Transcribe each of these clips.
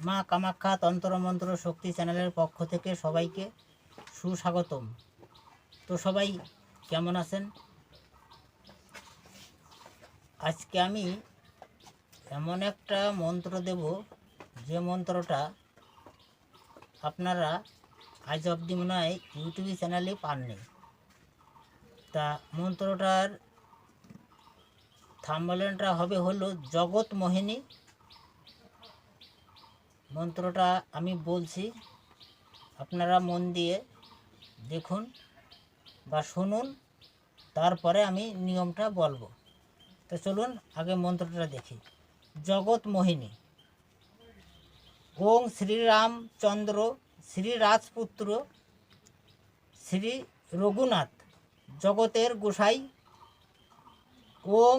মা কামাখ্যা তন্ত্রমন্ত্র শক্তি চ্যানেলের পক্ষ থেকে সবাইকে সুস্বাগতম। তো সবাই কেমন আছেন? আজকে আমি এমন একটা মন্ত্র দেব, যে মন্ত্রটা আপনারা আজ অবধি মনে হয় ইউটিউব চ্যানেলে পাননি। তা মন্ত্রটার থাম্বলেনটা হবে হলো জগৎ মোহিনী মন্ত্রটা আমি বলছি, আপনারা মন দিয়ে দেখুন বা শুনুন, তারপরে আমি নিয়মটা বলব। তো চলুন আগে মন্ত্রটা দেখি। জগৎ মোহিনী। ওং শ্রীরামচন্দ্র শ্রী রাজপুত্র শ্রী রঘুনাথ, জগতের গোসাই। ওং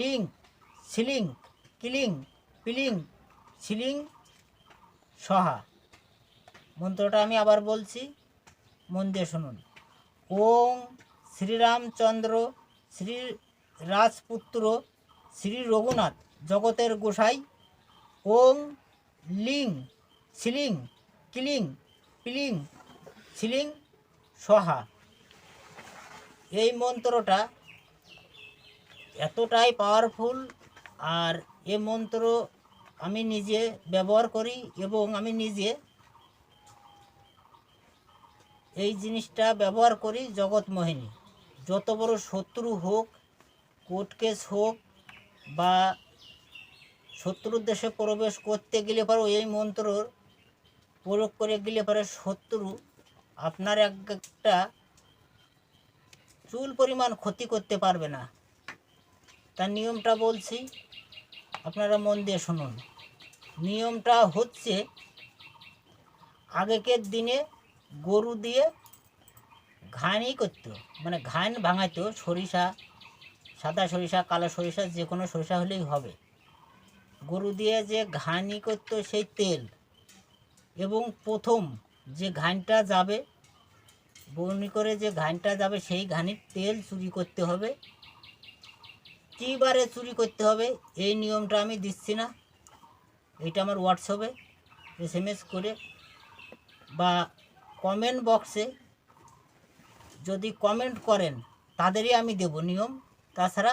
লিং শিলিং কিলিং, পিলিং শিলিং সহা। মন্ত্রটা আমি আবার বলছি, মন দিয়ে শুনুন। ওং শ্রীরামচন্দ্র শ্রী রাজপুত্র শ্রী রঘুনাথ জগতের গোসাই। ওং লিং শিলিং কিলিং পিলিং শিলিং সহা। এই মন্ত্রটা এতটাই পাওয়ারফুল আর এ মন্ত্র আমি নিজে ব্যবহার করি এবং আমি নিজে এই জিনিসটা ব্যবহার করি জগৎ মোহিনী। যত বড় শত্রু হোক, কোর্ট কেস হোক বা শত্রুর দেশে প্রবেশ করতে গেলে পরে এই মন্ত্রর প্রয়োগ করে গেলে পরে শত্রু আপনার এক একটা চুল পরিমাণ ক্ষতি করতে পারবে না। তার নিয়মটা বলছি আপনারা মন দিয়ে শুনুন। নিয়মটা হচ্ছে, আগেকের দিনে গরু দিয়ে ঘানি করতো মানে ঘান ভাঙাইতো সরিষা, সাদা সরিষা, কালো সরিষা, যে কোনো সরিষা হলেই হবে। গরু দিয়ে যে ঘানি করতো সেই তেল, এবং প্রথম যে ঘানটা যাবে, বনি করে যে ঘানটা যাবে, সেই ঘানির তেল চুরি করতে হবে। কী বারে চুরি করতে হবে, এই নিয়মটা আমি দিচ্ছি না। এটা আমার হোয়াটসঅ্যাপে এস এম এস করে বা কমেন্ট বক্সে যদি কমেন্ট করেন, তাদেরই আমি দেব নিয়ম। তাছাড়া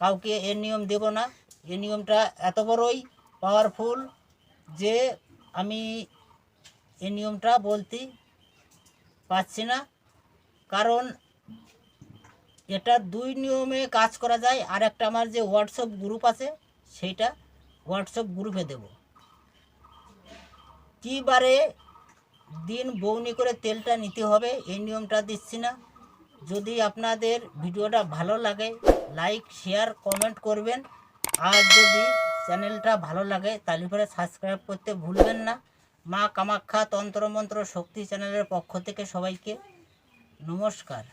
কাউকে এর নিয়ম দেব না। এই নিয়মটা এত বড়ই পাওয়ারফুল যে আমি এই নিয়মটা বলতে পারছি না। কারণ এটা দুই নিয়মে কাজ করা যায়। আর একটা আমার যে হোয়াটসঅ্যাপ গ্রুপ আছে, সেইটা হোয়াটসঅ্যাপ গ্রুপে দেব। কী বারে দিন বৌনি করে তেলটা নিতে হবে, এই নিয়মটা দিচ্ছি না। যদি আপনাদের ভিডিওটা ভালো লাগে, লাইক, শেয়ার, কমেন্ট করবেন। আর যদি চ্যানেলটা ভালো লাগে, তাহলে পরে সাবস্ক্রাইব করতে ভুলবেন না। মা কামাখ্যা তন্ত্রমন্ত্র শক্তি চ্যানেলের পক্ষ থেকে সবাইকে নমস্কার।